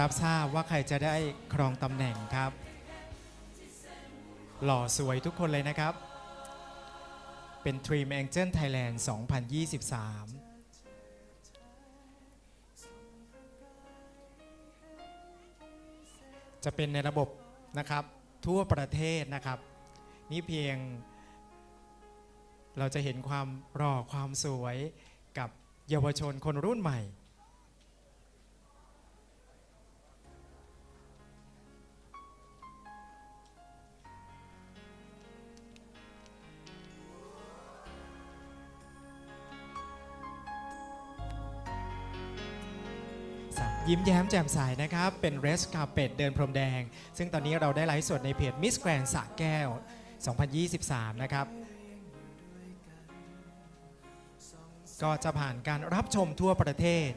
รับทราบว่าใครจะได้ครองตำแหน่งครับ หล่อสวยทุกคนเลยนะครับ เป็น Dream Angel Thailand 2023จะเป็นในระบบนะครับทั่วประเทศนะครับ นี่เพียง เราจะเห็นความหล่อความสวยกับเยาวชนคนรุ่นใหม่ ยิ้มแย้มแจ่มใสนะครับ เป็นเรสคาเป็ดเดินพรมแดง ซึ่งตอนนี้เราได้ไลฟ์สดในเพจ Miss Grand สะแก้ว 2023 นะครับ ก็จะผ่านการรับชมทั่วประเทศ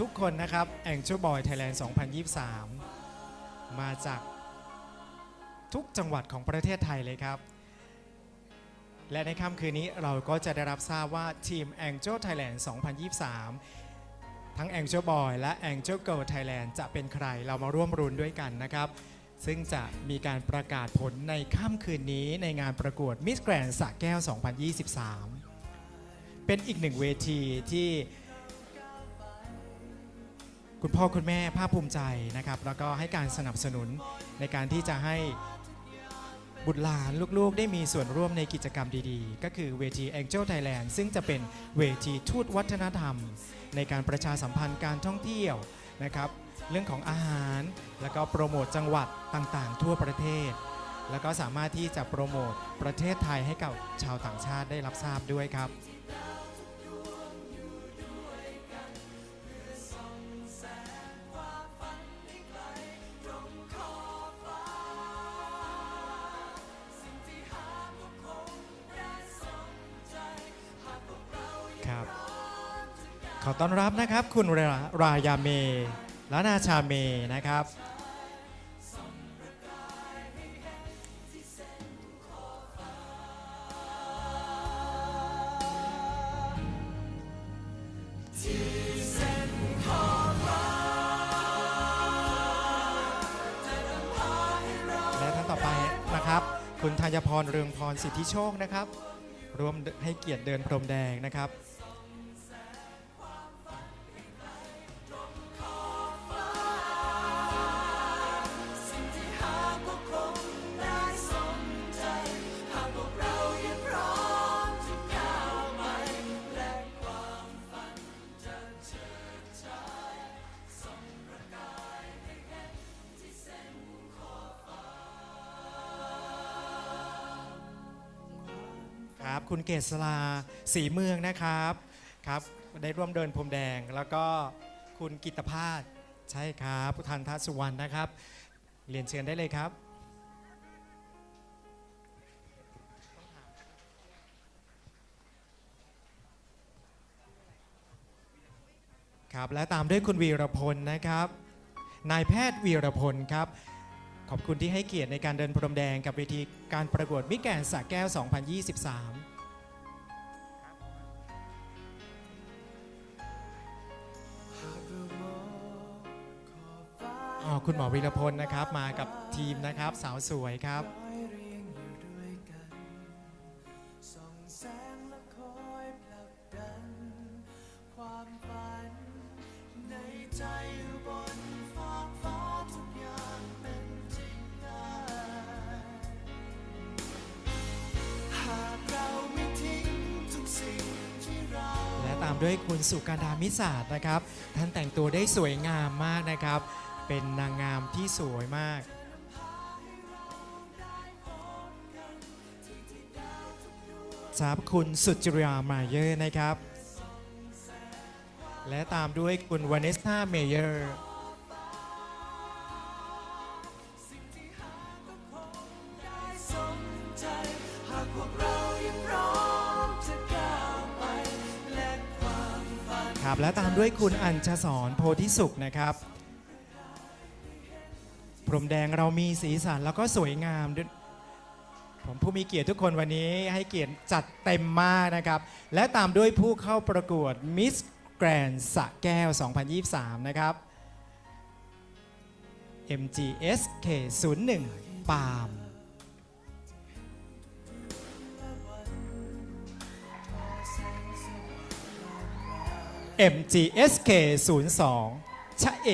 ทุกคนนะครับ Angel Boy Thailand 2023 มาจากทุกจังหวัดของประเทศไทยเลยครับ และในค่ำคืนนี้เราก็จะได้รับทราบว่าทีม Angel Thailand 2023 ทั้ง Angel Boy และ Angel Girl Thailand จะเป็นใครเรามาร่วมรุนด้วยกันนะครับ ซึ่งจะมีการประกาศผลในค่ำคืนนี้ในงานประกวด Miss Grand สระแก้ว 2023 เป็นอีกหนึ่งเวทีที่ คุณพ่อคุณแม่ภาคภูมิใจนะครับ แล้วก็ให้การสนับสนุนในการที่จะให้บุตรหลานลูกๆ ได้มีส่วนร่วมในกิจกรรมดีๆ ก็คือเวที Angel Thailand ซึ่งจะเป็นเวทีทูตวัฒนธรรม ในการประชาสัมพันธ์การท่องเที่ยวนะครับ เรื่องของอาหาร แล้วก็โปรโมทจังหวัดต่างๆ ทั่วประเทศ แล้วก็สามารถที่จะโปรโมทประเทศไทยให้กับชาวต่างชาติได้รับทราบด้วยครับครับ ต้อนรับนะครับ คุณรารายาเมลนาชาเมนะครับ และท่านต่อไปนะครับ คุณธัญพรเรืองพรสิทธิโชคนะครับ ร่วมให้เกียรติเดินพรมแดงนะครับ คุณเกษราสีเมืองนะครับครับ ได้ร่วมเดินพรมแดง แล้วก็คุณกิตภาสใช่ครับทันทัศสุวรรณนะครับ เรียนเชิญได้เลยครับครับและตามด้วยคุณวีรพลนะครับ นายแพทย์วีรพลครับ ขอบคุณที่ให้เกียรติในการเดินพรมแดงกับเวทีการประกวดมิแกนสระแก้ว 2023 คุณหมอวิรพลนะครับมากับทีมนะครับสาวสวยครับและตามด้วยคุณสุการดามิศาสตร์นะครับ ท่านแต่งตัวได้สวยงามมากนะครับ เป็นนางงามที่สวยมากครับคุณสุจิรยามาเยอร์นะครับ และตามด้วยคุณวานิสตาเมเยอร์ครับและตามด้วยคุณอัญชสอนโพธิสุขนะครับ รมแดงเรามีสีสันแล้วก็สวยงามด้วยผมผู้มีเกียรติทุกคนวันนี้ให้เกียรติจัดเต็มมากนะครับ และตามด้วยผู้เข้าประกวดมิสแกรนสะแก้ว 2023 นะครับ MGS K01 ปาล์ม MGSK 02ชะเอ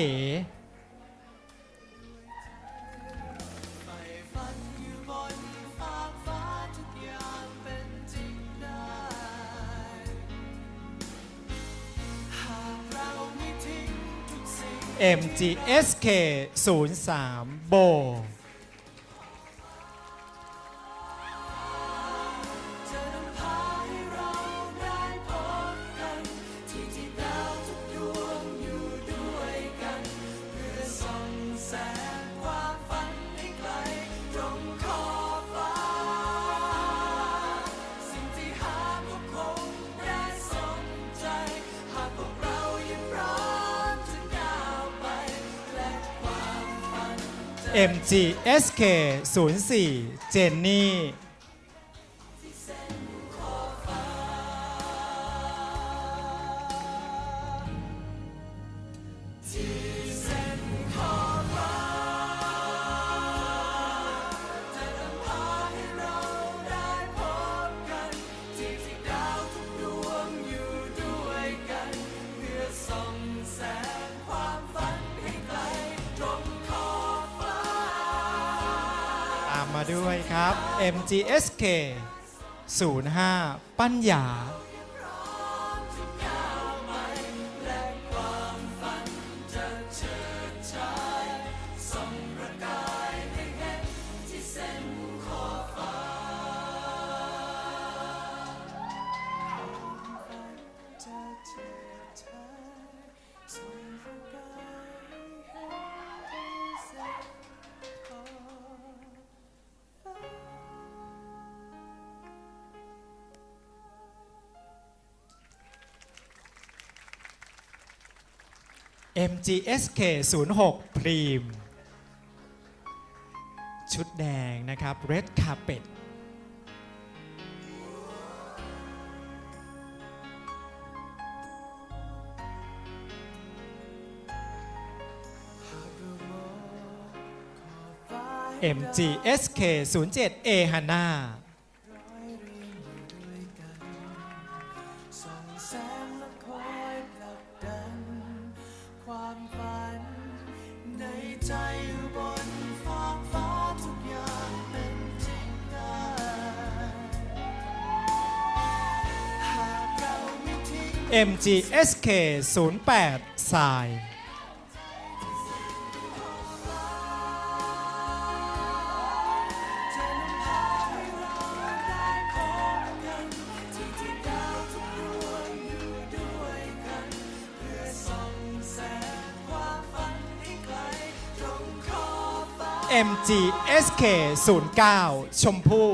MGSK 03โบ MGSK 04เจนนี่ ด้วยครับ MGSK 05 ปัญญา MGSK 06 พรีม ชุดแดงนะครับ Red Carpet ฟ้า MGSK 07 A Hana ร้ MGSK 08สายเราได้พบกันที่ที่ดาวทุกดวงอยู่ด้วยกันเอส่องแสงความฝันให้ไกลตรงขอบฟ้า MGSK 09ชมพู่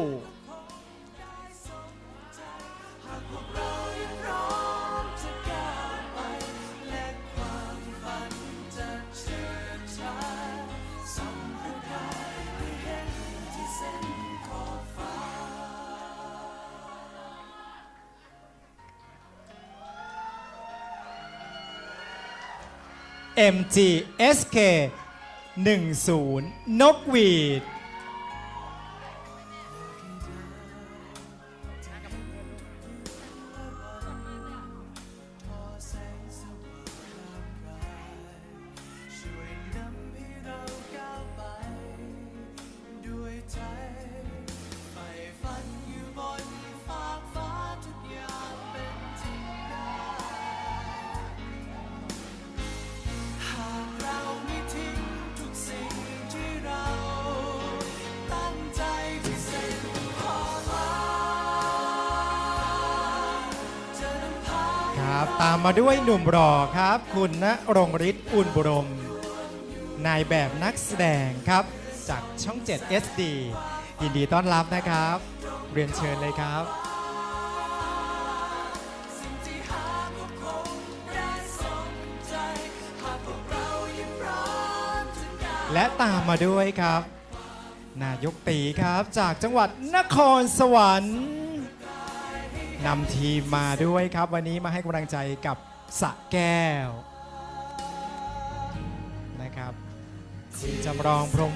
MGSK 10 นกหวีดามมาด้วยหนุ่มรอครับ คุณณรงฤทธิ์อุ่นบุรม นายแบบนักแสดงครับ จากช่อง 7 SD ยินดีต้อนรับนะครับ เรียนเชิญเลยครับ และตามมาด้วยครับ นายกตีครับจากจังหวัดนครสวรรค์ นำทีมมาด้วยครับ วันนี้มาให้กำลังใจกับสระแก้วนะครับคุณจำลองพรม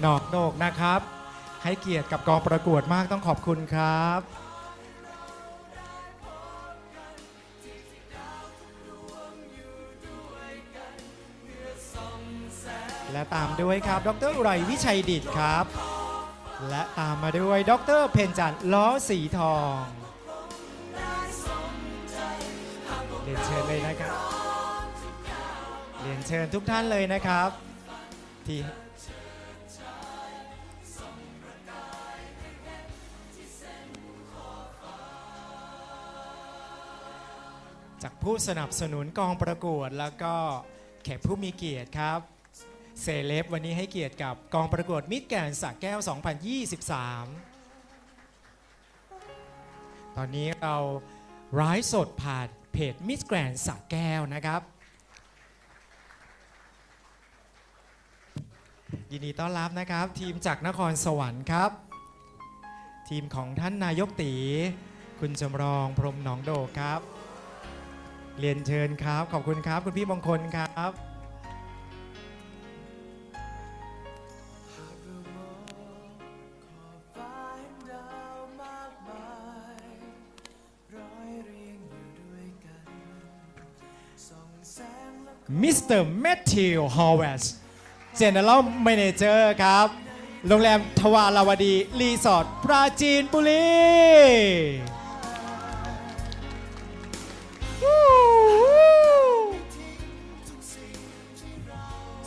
หนอกโนกนะครับ ให้เกียรติกับกองประกวดมากต้องขอบคุณครับและตามด้วยครับ ดรอุไรวิชัยดิตครับ และตามมาด้วย ดรเพนจันทร์ล้อสีทอง รียนเชิญเลยนะครับ เรียนเชิญทุกท่านเลยนะครับ ที่จากผู้สนับสนุนกองประกวด แล้วก็แขกผู้มีเกียรติครับเซเลบวันนี้ให้เกียรติกับกองประกวดมิตรแกรนสระแก้ว 2023 ตอนนี้เราไลฟ์สดผ่าน เพจมิสแกรนสระแก้วนะครับ ยินดีต้อนรับนะครับ ทีมจากนครสวรรค์ครับ ทีมของท่านนายกตี คุณจำลองพรมหนองโดครับ เรียนเชิญครับ ขอบคุณครับ คุณพี่มงคลครับ มิสเตอร์แมทธิวฮอลเวสเจเนอเรลแมเนเจอร์ครับ โรงแรมทวาราวดี รีสอร์ทปราจีนบุรี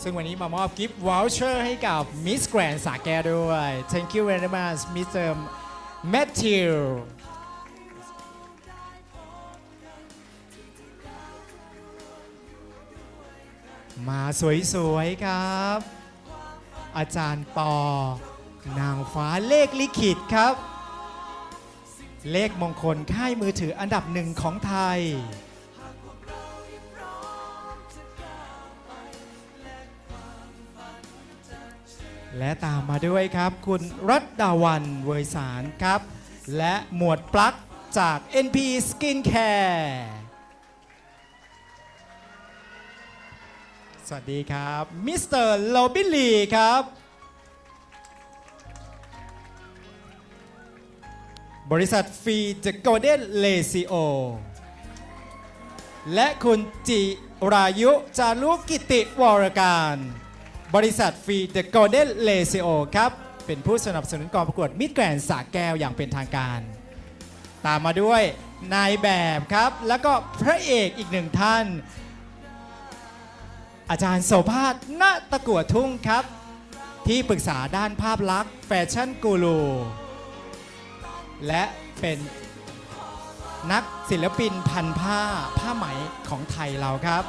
ซึ่งวันนี้มามอบกิฟต์วอลเชอร์ให้กับมิสแกรนสาแกด้วย Thank you very much Mr. Matthew มาสวยๆครับ อาจารย์ปอ นางฟ้าเลขลิขิตครับ เลขมงคลค่ายมือถืออันดับหนึ่งของไทย และตามมาด้วยครับ คุณรัตดาวันเวยสารครับ และหมวดปลั๊กจาก NP Skin สวัสดีครับมิสเตอร์โลบิลลีครับ บริษัทฟีเดอะโกลเด้นเลซิโอและคุณจิรายุจารุกิติวรการ บริษัทฟีเดอะโกลเด้นเลซิโอครับ เป็นผู้สนับสนุนกองประกวดมิดแกรนสาแก้วอย่างเป็นทางการ ตามมาด้วยนายแบบครับ แล้วก็พระเอกอีกหนึ่งท่าน อาจารย์โสภาสณตะกัวทุ่งครับ ที่ปรึกษาด้านภาพลักษณ์แฟชั่นกูรูและเป็นนักศิลปินพันผ้าผ้าไหมของไทยเราครับ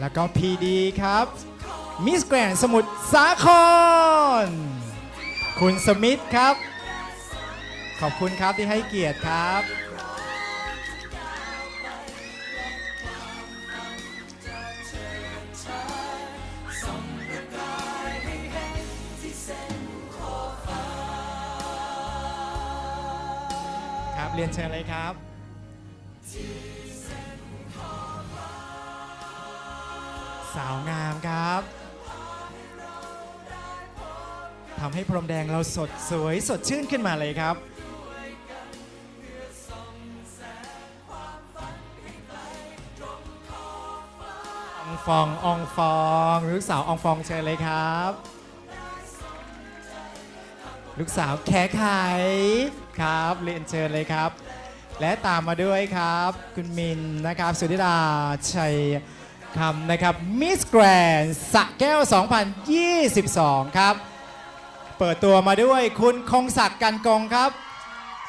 แล้วก็พีดีครับ มิสแกรนสมุทรสาคร คุณสมิธครับ ขอบคุณครับที่ให้เกียรติครับ ครับเรียนเชิญเลยครับ สาวงามครับทำให้พรมแดงเราสดสวยสดชื่นขึ้นมาเลยครับ ฟองอองฟองลูกสาวอองฟองเชิญเลยครับ ลูกสาวแขไขครับเรียนเชิญเลยครับ และตามมาด้วยครับ คุณมินนะครับ สุธิดาชัยคำนะครับมิสแกรนสะแก้ว 2022 ครับ เปิดตัวมาด้วยคุณคงศักดิ์กันกองครับ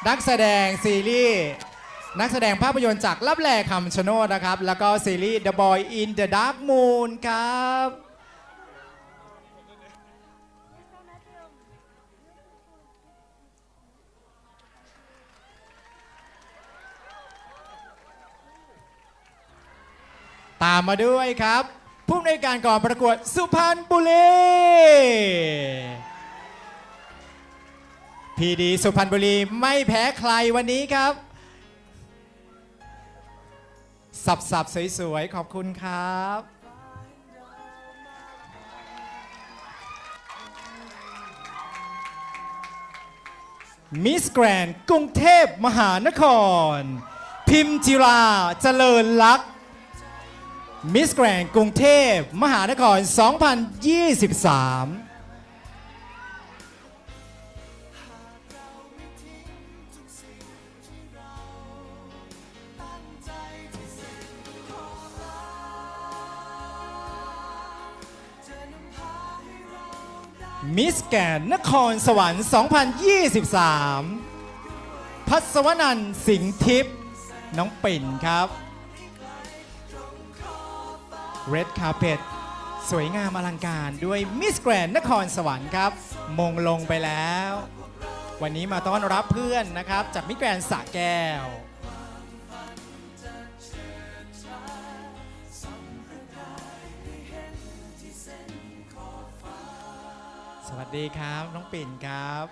นักแสดงซีรีส์ นักแสดงภาพยนตร์จากลับแหล่คำชะโนดนะครับ แล้วก็ซีรีส์ The Boy in the Dark Moon ครับ ตามมาด้วยครับ ผู้อำนวยการกองประกวดสุพรรณบุรีพีดีสุพรรณบุรีไม่แพ้ใครวันนี้ครับ สับสับๆ สวยๆ ขอบคุณครับ มิสแกรนกรุงเทพมหานคร พิมจิราเจริญลักษณ์มิสแกรนกรุงเทพมหานคร 2023 มิสแกรนนครสวรรค์ 2023 พัศวนันสิงห์ทิพย์น้องปิ่นครับ Red Carpet สวยงามอลังการด้วยมิสแกรนนครสวรรค์ครับ มงลงไปแล้ว วันนี้มาต้อนรับเพื่อนนะครับ จากมิสแกรนสระแก้ว ดีครับ น้องปิ่นครับ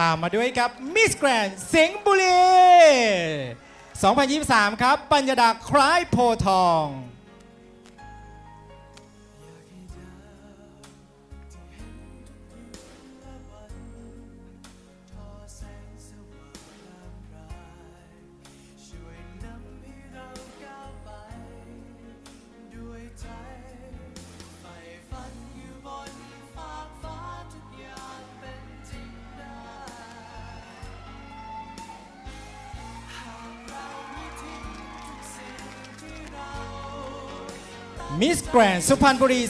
ตามมาด้วยครับมิสแกรนสิงห์บุรี 2023 ครับ ปัญญาดาคล้ายโพทอง มิสแกรนสุพรรณบุรี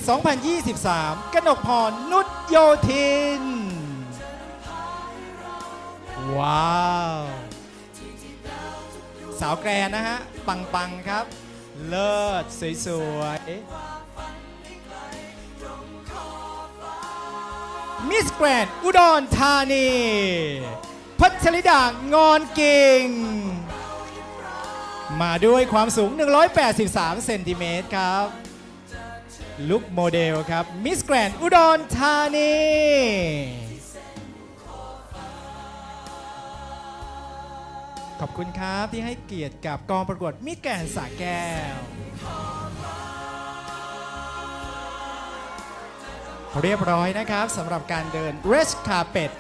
2023 กนกพร นุชโยธิน ว้าว สาวแกรนนะฮะ ปังปังครับ เลิศ สวยๆมิสแกรนอุดรธานี พัชริดางอนกิ่งมาด้วยความสูง 183 เซนติเมตรครับ ลุกโมเดลครับ มิสแกรนอุดรธานีขอบคุณครับที่ให้เกียรติกับกองประกวดมิสแกรนสาแก้ว เรียบร้อยนะครับสำหรับการเดิน Red Carpet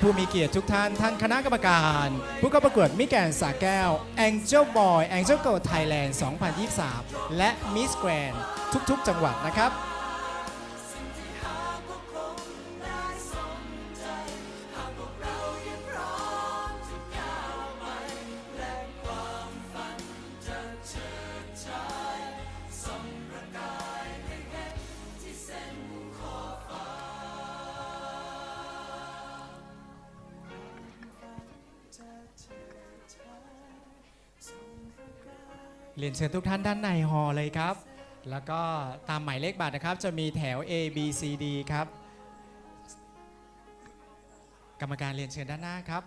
ผู้มีเกียรติทุกท่าน ท่านคณะกรรมการ ผู้เข้าประกวดมิสแกรนสาแก้ว Angel Boy Angel Girl Thailand 2023 และ Miss Grand ทุกๆ จังหวัดนะครับ เรียนเชิญทุกท่านด้านในฮอเลยครับ แล้วก็ตามหมายเลขบัตรนะครับ จะมีแถว A B C D ครับ กรรมการเรียนเชิญด้านหน้าครับ